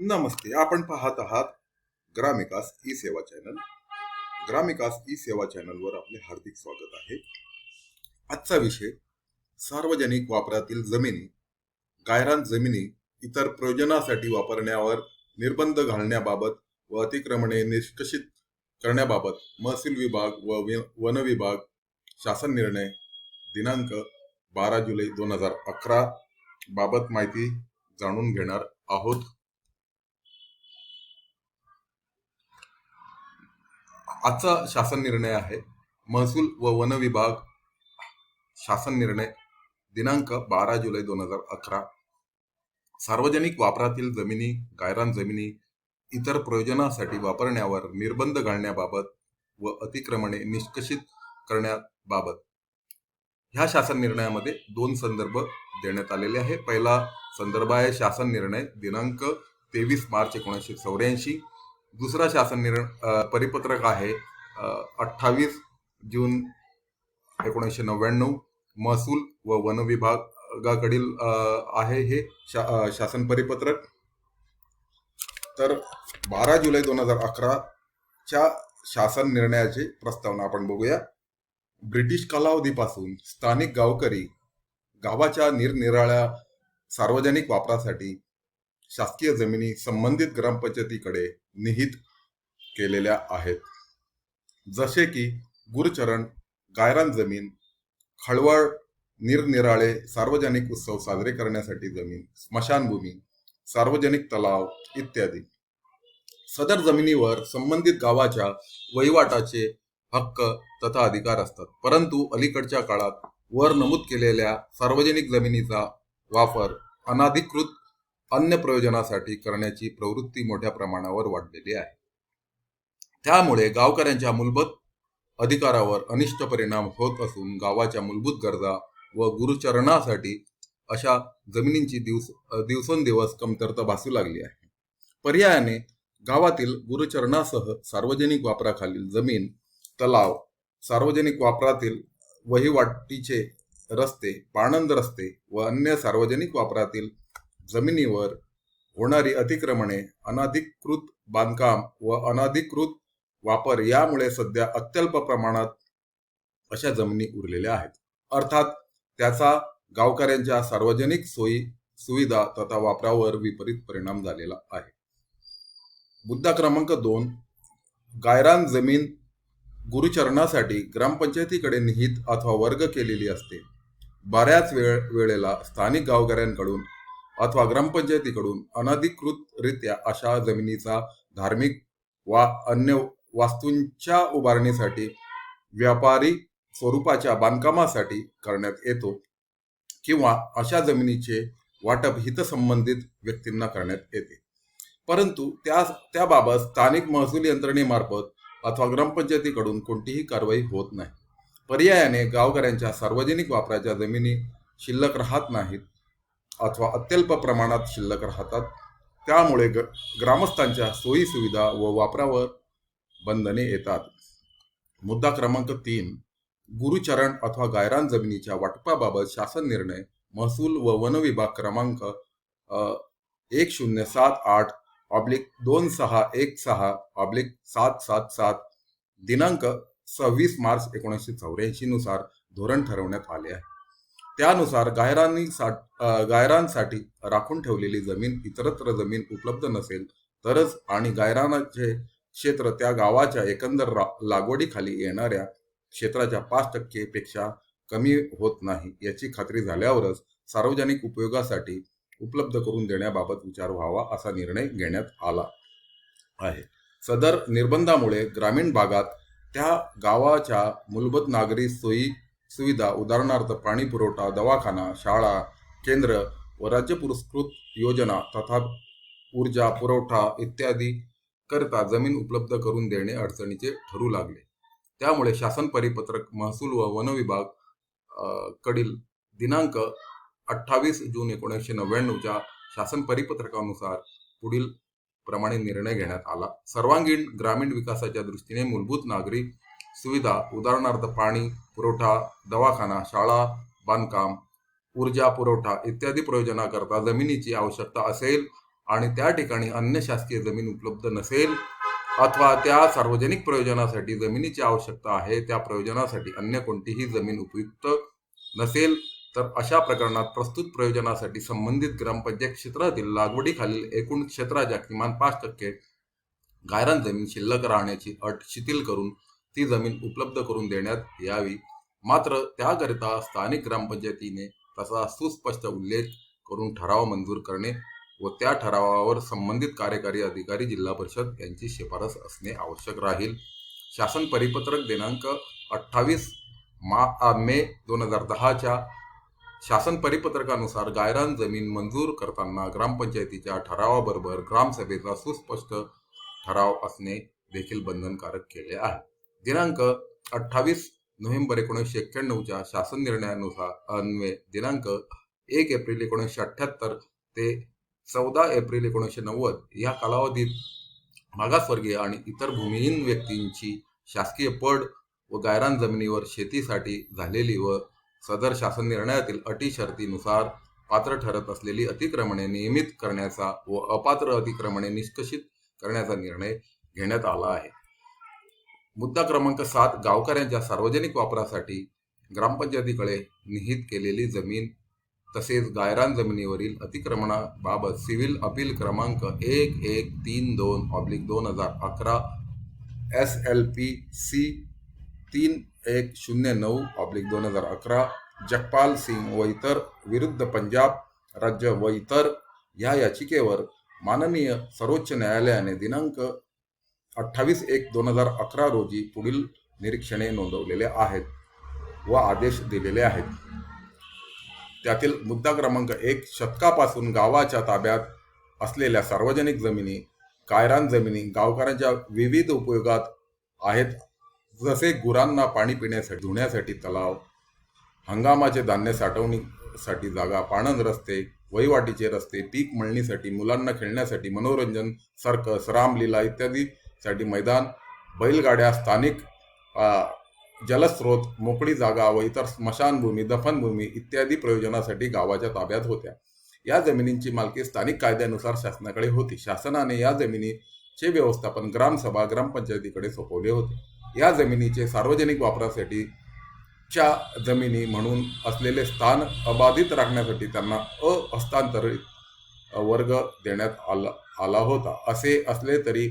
नमस्ते आपण पाहत आहात Gramikas e Seva channel. Gramikas e Seva चॅनलवर आपले हार्दिक स्वागत आहे. आजचा विषय सार्वजनिक वापरातील जमिनी गायरान जमिनी इतर प्रयोजनासाठी वापरण्यावर निर्बंध घालण्याबाबत व अतिक्रमणे निष्कषित करण्याबाबत महसूल विभाग व वि- वन विभाग शासन निर्णय दिनांक बारा जुलै दोन हजार अकरा बाबत माहिती जाणून घेणार आहोत. आजचा शासन निर्णय आहे. महसूल व वन विभाग शासन निर्णय दिनांक बारा जुलै दोन हजार अकरा. सार्वजनिक वापरातील जमिनी गायरान जमिनी इतर प्रयोजनासाठी वापरण्यावर निर्बंध घालण्याबाबत व अतिक्रमणे निष्कषित करण्याबाबत. ह्या शासन निर्णयामध्ये दोन संदर्भ देण्यात आलेले आहे पहिला संदर्भ आहे शासन निर्णय दिनांक तेवीस मार्च एकोणीसशे चौऱ्याऐंशी. दुसरा शासन निर्णय परिपत्रक आहे अठ्ठावीस जून एकोणीसशे नव्याण्णव महसूल व वन विभागाकडील आहे हे शा शासन परिपत्रक. तर बारा जुलै दोन हजार अकराच्या शासन निर्णयाची प्रस्तावना आपण बघूया. ब्रिटिश कालावधीपासून स्थानिक गावकरी गावाच्या निरनिराळ्या सार्वजनिक वापरासाठी शासकीय जमिनी संबंधित ग्रामपंचायतीकडे निहित केलेल्या आहेत. जसे की गुरचरण गायरान जमीन खळवळ निरनिराळे सार्वजनिक उत्सव साजरे करण्यासाठी जमीन स्मशानभूमी सार्वजनिक तलाव इत्यादी. सदर जमिनीवर संबंधित गावाच्या वहिवाटाचे हक्क तथा अधिकार असतात. परंतु अलीकडच्या काळात वर नमूद केलेल्या सार्वजनिक जमिनीचा वापर अनाधिकृत अन्य प्रयोजनासाठी करण्याची प्रवृत्ती मोठ्या प्रमाणावर वाढलेली आहे. त्यामुळे गावकऱ्यांच्या मूलभूत अधिकारावर अनिष्ट परिणाम होत असून गावाच्या मूलभूत गरजा व गुरुचरणासाठी अशा जमिनींची दिवस दिवसेंदिवस कमतरता भासू लागली आहे. पर्यायाने गावातील गुरुचरणासह सार्वजनिक वापराखालील जमीन तलाव सार्वजनिक वापरातील वहिवाटीचे रस्ते पाणंद रस्ते व अन्य सार्वजनिक वापरातील जमिनीवर होणारी अतिक्रमणे अनाधिकृत बांधकाम व अनाधिकृत वापर यामुळे सध्या अत्यल्प प्रमाणात अशा जमिनी उरलेल्या आहेत. अर्थात त्याचा गावकऱ्यांच्या सार्वजनिक सोयी सुविधा तथा वापरावर विपरीत परिणाम झालेला आहे. मुद्दा क्रमांक दोन गायरान जमीन गुरुचरणासाठी ग्रामपंचायतीकडे निहित अथवा वर्ग केलेली असते. बऱ्याच वेळ वेळेला स्थानिक गावकऱ्यांकडून अथवा ग्रामपंचायतीकडून अनधिकृतरित्या अशा जमिनीचा धार्मिक वा अन्य वास्तूंच्या उभारणीसाठी व्यापारी स्वरूपाच्या बांधकामासाठी करण्यात येतो किंवा अशा जमिनीचे वाटप हितसंबंधित व्यक्तींना करण्यात येते. परंतु त्या त्याबाबत स्थानिक महसूल यंत्रणेमार्फत अथवा ग्रामपंचायतीकडून कोणतीही कारवाई होत नाही. पर्यायाने गावकऱ्यांच्या सार्वजनिक वापराच्या जमिनी शिल्लक राहत नाहीत. अथवा अत्यल्प प्रमाणात शिल्लक राहतात. त्यामुळे ग ग्रामस्थांच्या सोयीसुविधा व वापरावर बंधने येतात. मुद्दा क्रमांक तीन गुरुचरण अथवा गायरान जमिनीच्या वाटपाबाबत शासन निर्णय महसूल व वन विभाग क्रमांक एक शून्य सात आठ ऑब्लिक दोन सहा एक सहा ऑब्लिक सात सात सात दिनांक सव्वीस मार्च एकोणीसशे चौऱ्याऐंशी नुसार धोरण ठरवण्यात आले आहे. त्यानुसार गायरानी गायरांसाठी राखून ठेवलेली जमीन इतरत्र जमीन उपलब्ध नसेल तरच आणि गायरानाचे क्षेत्र त्या गावाच्या एकंदर रा- लागवडीखाली येणाऱ्या क्षेत्राच्या पाच टक्के पेक्षा कमी होत नाही याची खात्री झाल्यावरच सार्वजनिक उपयोगासाठी उपलब्ध करून देण्याबाबत विचार व्हावा असा निर्णय घेण्यात आला आहे. सदर निर्बंधामुळे ग्रामीण भागात त्या गावाच्या मूलभूत नागरी सोयी सुविधा उदाहरणार्थ पाणी पुरवठा दवाखाना शाळा केंद्र व राज्य पुरस्कृत योजना तथा ऊर्जा पुरवठा इत्यादी करता जमीन उपलब्ध करून देणे अडचणीचे ठरू लागले. त्यामुळे शासन परिपत्रक महसूल व वन विभाग कडील दिनांक अठ्ठावीस जून एकोणीसशे नव्याण्णवच्या शासन परिपत्रकानुसार पुढील प्रमाणे निर्णय घेण्यात आला. सर्वांगीण ग्रामीण विकासाच्या दृष्टीने मूलभूत नागरी सुविधा उदाहरणार्थ पाणी पुरवठा दवाखाना शाळा बांधकाम ऊर्जा पुरवठा इत्यादी प्रयोजनाकरता जमिनीची आवश्यकता असेल आणि त्या ठिकाणी अन्य शासकीय जमीन उपलब्ध नसेल अथवा त्या सार्वजनिक प्रयोजनासाठी जमिनीची आवश्यकता आहे त्या प्रयोजनासाठी अन्य कोणतीही जमीन उपयुक्त नसेल तर अशा प्रकरणात प्रस्तुत प्रयोजनासाठी संबंधित ग्रामपंचायत क्षेत्रातील लागवडीखालील एकूण क्षेत्राच्या किमान पाच टक्के गायरान जमीन शिल्लक राहण्याची अट शिथिल करून ती जमीन उपलब्ध करून देण्यात यावी. मात्र त्याकरिता स्थानिक ग्रामपंचायतीने तसा सुस्पष्ट उल्लेख करून ठराव मंजूर करणे व त्या ठरावावर संबंधित कार्यकारी अधिकारी जिल्हा परिषद यांची शिफारस असणे आवश्यक राहील. शासन परिपत्रक दिनांक अठ्ठावीस मा मे दोन हजार दहाच्या शासन परिपत्रकानुसार गायरान जमीन मंजूर करताना ग्रामपंचायतीच्या ठरावाबरोबर ग्रामसभेचा सुस्पष्ट ठराव असणे देखील बंधनकारक केले आहे. दिनांक अठ्ठावीस नोव्हेंबर एकोणीसशे एक्क्याण्णवच्या शासन निर्णयानुसार अन्वये दिनांक एक एप्रिल एकोणीसशे अठ्ठ्याहत्तर ते चौदा एप्रिल एकोणीसशे नव्वद या कालावधीत मागासवर्गीय आणि इतर भूमिहीन व्यक्तींची शासकीय पड व गायरान जमिनीवर शेतीसाठी झालेली व सदर शासन निर्णयातील अटी शर्तीनुसार पात्र ठरत असलेली अतिक्रमणे नियमित करण्याचा व अपात्र अतिक्रमणे निष्कषित करण्याचा निर्णय घेण्यात आला आहे. मुद्दा क्रमांक सात गावकऱ्यांच्या सार्वजनिक वापरासाठी ग्रामपंचायतीकडे निहित केलेली जमीन तसेच गायरान जमिनीवरील अतिक्रमणाबाबत सिव्हिल अपील क्रमांक एक एक तीन दोन ऑब्लिक दोन हजार अकरा एस एल पी सी तीन एक शून्य नऊ ऑब्लिक दोन हजार अकरा जगपाल सिंग व इतर विरुद्ध पंजाब राज्य व इतर या याचिकेवर माननीय सर्वोच्च न्यायालयाने दिनांक अठ्ठावीस एक दोन हजार अकरा रोजी पुढील निरीक्षणे नोंदवलेले आहेत व आदेश दिलेले आहेत. त्यातील मुद्दा क्रमांक एक शतकापासून गावाच्या ताब्यात असलेल्या सार्वजनिक जमिनी कायरान जमिनी गावकऱ्यांच्या विविध उपयोगात आहेत. जसे गुरांना पाणी पिण्यासाठी धुण्यासाठी तलाव हंगामाचे धान्य साठवणीसाठी जागा पाणंद रस्ते वहिवाटीचे रस्ते पीक मळणीसाठी मुलांना खेळण्यासाठी मनोरंजन सर्कस रामलीला इत्यादी साठी मैदान बैलगाड्या स्थानिक जलस्रोत मोकळी जागा व इतर स्मशानभूमी दफनभूमी इत्यादी प्रयोजनासाठी गावाच्या ताब्यात होत्या. या जमिनींची मालकी स्थानिक कायद्यानुसार शासनाकडे होती. शासनाने या जमिनीचे व्यवस्थापन ग्रामसभा ग्रामपंचायतीकडे सोपवले होते. या जमिनीचे सार्वजनिक वापरासाठी च्या जमिनी म्हणून असलेले स्थान अबाधित राखण्यासाठी त्यांना अहस्तांतरित वर्ग देण्यात आला आला होता. असे असले तरी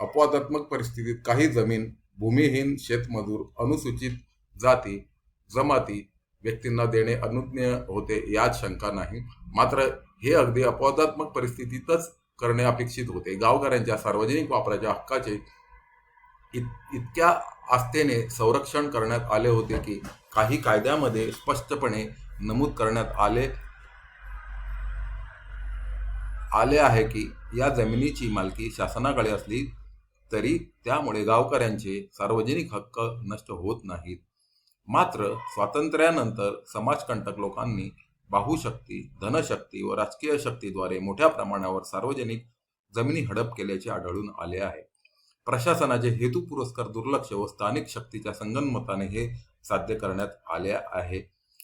अपवादात्मक परिस्थितीत काही जमीन भूमिहीन शेतमजूर अनुसूचित जाती जमाती व्यक्तींना देणे अनुज्ञ होते यात शंका नाही. मात्र हे अगदी अपवादात्मक परिस्थितीतच करणे अपेक्षित होते. गावकऱ्यांच्या सार्वजनिक वापराच्या हक्काचे इत- इतक्या आस्थेने संरक्षण करण्यात आले होते की काही कायद्यामध्ये स्पष्टपणे नमूद करण्यात आले आले आहे की या जमिनीची मालकी शासनाकडे असली तरी त्यामुळे गावकऱ्यांचे सार्वजनिक हक्क नष्ट होत नाहीत. मात्र स्वातंत्र्यानंतर समाजकंटक लोकांनी बाहुशक्ती धनशक्ती व राजकीय शक्तीद्वारे मोठ्या प्रमाणावर सार्वजनिक जमिनी हडप केल्याचे आढळून आले आहे. प्रशासनाचे हेतू पुरस्कार दुर्लक्ष व स्थानिक शक्तीच्या संगनमताने हे साध्य करण्यात आले आहे.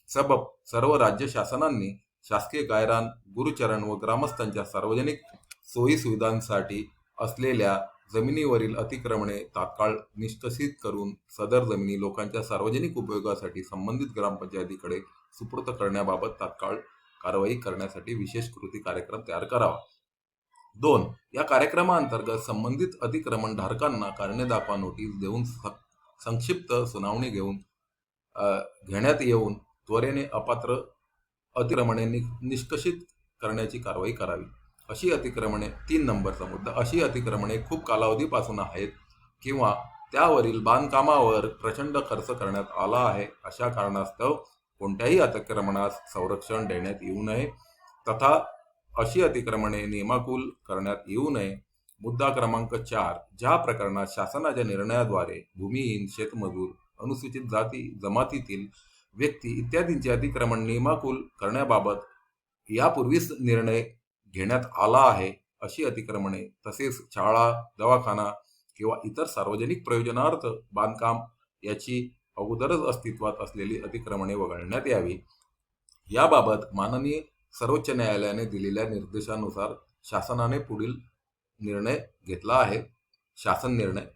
सबब सर्व राज्य शासनांनी शासकीय गायरान गुरुचरण व ग्रामस्थांच्या सार्वजनिक सोयी सुविधांसाठी असलेल्या जमिनीवरील अतिक्रमणे तात्काळ निष्कसित करून सदर जमिनी लोकांच्या सार्वजनिक उपयोगासाठी संबंधित ग्रामपंचायतीकडे सुपूर्त करण्याबाबत तात्काळ कारवाई करण्यासाठी विशेष कृती कार्यक्रम तयार करावा. दोन या कार्यक्रमाअंतर्गत संबंधित अतिक्रमण धारकांना कारणे दाखवा नोटीस देऊन स- संक्षिप्त सुनावणी घेऊन घेण्यात येऊन त्वरेने अपात्र अतिक्रमणे नि- निष्कषित करण्याची कारवाई करावी. अशी अतिक्रमणे तीन नंबरचा मुद्दा अशी अतिक्रमणे खूप कालावधीपासून आहेत किंवा त्यावरील बांधकामावर प्रचंड खर्च करण्यात आला आहे अशा कारणास्तव कोणत्याही अतिक्रमणास संरक्षण देण्यात येऊ नये. तथा अशी अतिक्रमणे नियमाकूल करण्यात येऊ नये. मुद्दा क्रमांक चार ज्या प्रकरणात शासनाच्या निर्णयाद्वारे भूमिहीन शेतमजूर अनुसूचित जाती जमातीतील व्यक्ती इत्यादींचे अतिक्रमण नियमाकूल करण्याबाबत यापूर्वीच निर्णय घेण्यात आला आहे अशी अतिक्रमणे तसेच शाळा दवाखाना किंवा इतर सार्वजनिक प्रयोजनार्थ बांधकाम याची अगोदरच अस्तित्वात असलेली अतिक्रमणे वगळण्यात यावी. याबाबत माननीय सर्वोच्च न्यायालयाने दिलेल्या निर्देशानुसार शासनाने पुढील निर्णय घेतला आहे. शासन निर्णय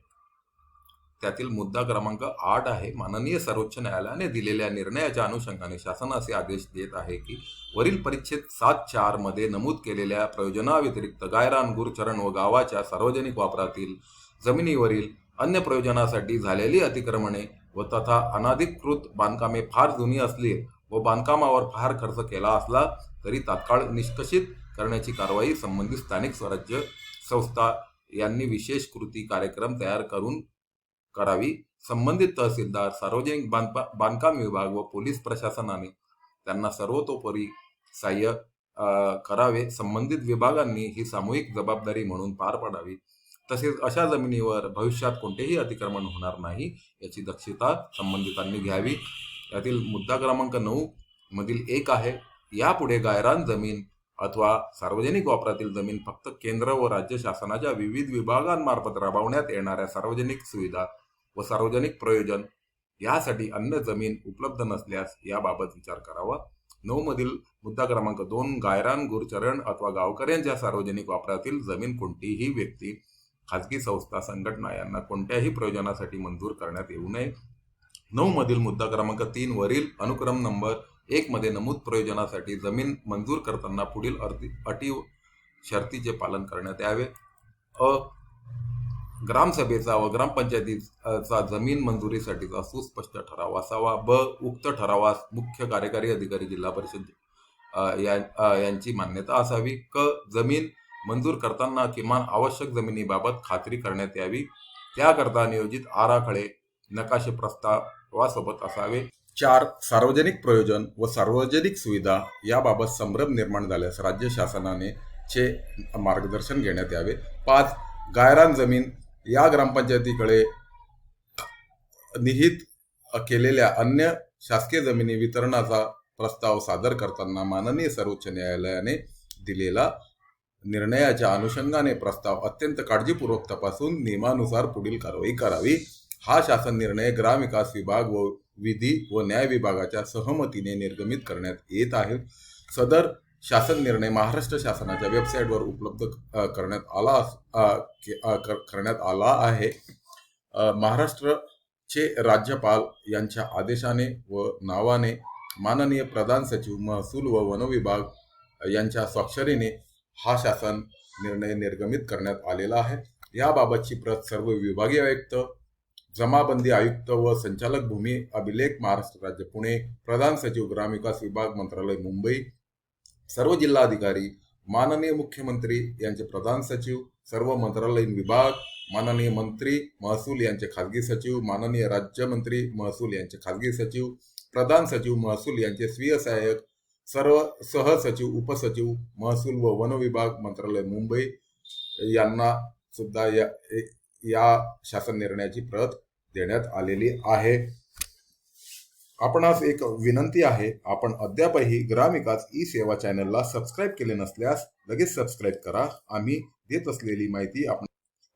त्यातील मुद्दा क्रमांक आठ आहे. माननीय सर्वोच्च न्यायालयाने दिलेल्या निर्णयाच्या अनुषंगाने शासन असे आदेश देत आहे की वरील परिच्छेद सात चारमध्ये नमूद केलेल्या प्रयोजनाव्यतिरिक्त गायरान गुरचरण व गावाच्या सार्वजनिक वापरातील जमिनीवरील अन्य प्रयोजनासाठी झालेली अतिक्रमणे व तथा अनाधिकृत बांधकामे फार जुनी असली व बांधकामावर फार खर्च केला असला तरी तात्काळ निष्कषित करण्याची कारवाई संबंधित स्थानिक स्वराज्य संस्था यांनी विशेष कृती कार्यक्रम तयार करून करावी. संबंधित तहसीलदार सार्वजनिक बांधपा बांधकाम विभाग व पोलीस प्रशासनाने त्यांना सर्वतोपरी सहाय्य करावे. संबंधित विभागांनी ही सामूहिक जबाबदारी म्हणून पार पाडावी. तसेच अशा जमिनीवर भविष्यात कोणतेही अतिक्रमण होणार नाही याची दक्षता संबंधितांनी घ्यावी. यातील मुद्दा क्रमांक नऊ मधील एक आहे यापुढे गायरान जमीन अथवा सार्वजनिक वापरातील जमीन फक्त केंद्र व राज्य शासनाच्या विविध विभागांमार्फत राबवण्यात येणाऱ्या सार्वजनिक सुविधा व सार्वजनिक प्रयोजन यासाठी अन्य जमीन उपलब्ध नसल्यास याबाबत विचार करावा. नऊ मधील मुद्दा क्रमांक दोन गायरान गुरचरण अथवा गावकऱ्यांच्या सार्वजनिक वापरातील जमीन कोणतीही व्यक्ती खाजगी संस्था संघटना यांना कोणत्याही प्रयोजनासाठी मंजूर करण्यात येऊ नये. नऊ मधील मुद्दा क्रमांक तीन वरील अनुक्रम नंबर एक मध्ये नमूद प्रयोजनासाठी जमीन मंजूर करताना पुढील अटी अटी शर्तीचे पालन करण्यात यावे. अ ग्रामसभेचा व ग्रामपंचायतीचा जमीन मंजुरीसाठीचा सुस्पष्ट ठराव असावा. ब. उक्त ठरावास मुख्य कार्यकारी अधिकारी जिल्हा परिषद या यांची मान्यता असावी. क. जमीन मंजूर करताना किमान आवश्यक जमिनीबाबत खात्री करण्यात यावी. त्याकरता नियोजित आराखडे नकाशे प्रस्तावासोबत असावे. चार. सार्वजनिक प्रयोजन व सार्वजनिक सुविधा याबाबत संभ्रम निर्माण झाल्यास राज्य शासनाने चे मार्गदर्शन घेण्यात यावे. पाच. गायरान जमीन या ग्रामपंचायतीकडे निहित केलेल्या अन्य शासकीय जमिनी वितरणाचा प्रस्ताव सादर करताना माननीय सर्वोच्च न्यायालयाने दिलेला निर्णयाच्या अनुषंगाने प्रस्ताव अत्यंत काळजीपूर्वक तपासून नियमानुसार पुढील कारवाई करावी. हा शासन निर्णय ग्रामविकास विभाग व विधी व न्याय विभागाच्या सहमतीने निर्गमित करण्यात येत आहे. सदर शासन निर्णय महाराष्ट्र शासनाच्या वेबसाईटवर उपलब्ध करण्यात आला कर- करण्यात आला आहे. महाराष्ट्रचे राज्यपाल यांच्या आदेशाने व नावाने माननीय प्रधान सचिव महसूल व वन विभाग यांच्या स्वाक्षरीने हा शासन निर्णय निर्गमित करण्यात आलेला आहे. याबाबतची प्रत सर्व विभागीय आयुक्त जमाबंदी आयुक्त व संचालक भूमी अभिलेख महाराष्ट्र राज्य पुणे प्रधान सचिव ग्रामविकास विभाग मंत्रालय मुंबई सर्व जिल्हाधिकारी माननीय मुख्यमंत्री यांचे प्रधान सचिव सर्व मंत्रालयीन विभाग माननीय मंत्री महसूल यांचे खाजगी सचिव माननीय राज्यमंत्री महसूल यांचे खाजगी सचिव प्रधान सचिव महसूल यांचे स्वीय सहाय्यक सर्व सहसचिव उपसचिव महसूल व वन विभाग मंत्रालय मुंबई यांना सुद्धा या या शासन निर्णयाची प्रत देण्यात आलेली आहे. आपणास एक विनंती आहे. आपण अद्यापही ग्रामविकास ई सेवा चॅनलला सबस्क्राईब केले नसल्यास लगेच सबस्क्राईब करा. आम्ही देत असलेली माहिती आपण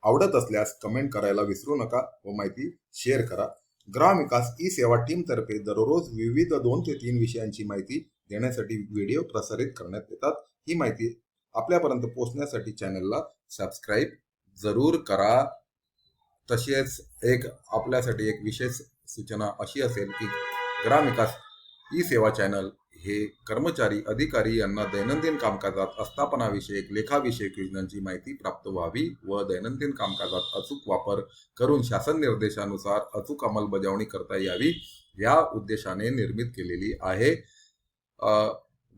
आवडत असल्यास कमेंट करायला विसरू नका व माहिती शेअर करा. ग्रामविकास ई सेवा टीम तर्फे दररोज विविध दोन ते तीन विषयांची माहिती देण्यासाठी व्हिडिओ प्रसारित करण्यात येतात. ही माहिती आपल्यापर्यंत पोहोचण्यासाठी चॅनलला सबस्क्राईब जरूर करा. तसेच एक आपल्यासाठी एक विशेष सूचना अशी असेल की ग्रामविकास ई सेवा चॅनल हे कर्मचारी अधिकारी यांना दैनंदिन कामकाजात आस्थापनाविषयक लेखाविषयक योजनांची माहिती प्राप्त व्हावी व दैनंदिन कामकाजात अचूक वापर करून शासन निर्देशानुसार अचूक अंमलबजावणी करता यावी या उद्देशाने निर्मित केलेली आहे.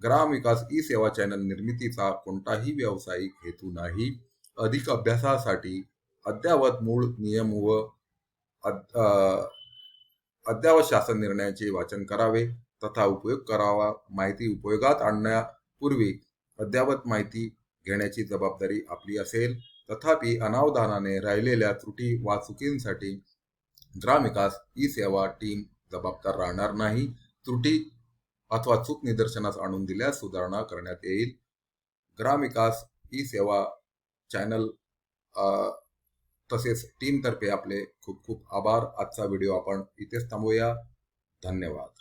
ग्रामविकास ई सेवा चॅनल निर्मितीचा कोणताही व्यावसायिक हेतू नाही. अधिक अभ्यासासाठी अद्यावत मूळ नियम व अद- अद्यावत शासन निर्णयाचे वाचन करावे तथा उपयोग करावा माहिती उपयोगात आणण्यापूर्वी अद्यावत माहिती घेण्याची जबाबदारी आपली असेल. तथापि अनावधानाने राहिलेल्या त्रुटी वा चुकींसाठी ग्रामविकास ई सेवा टीम जबाबदार राहणार नाही. त्रुटी अथवा चूक निदर्शनास आणून दिल्यास सुधारणा करण्यात येईल. ग्रामविकास ई सेवा चॅनल तसेच टीमतर्फे आपले खूप खूप आभार. आजचा व्हिडिओ आपण इथेच थांबूया. धन्यवाद.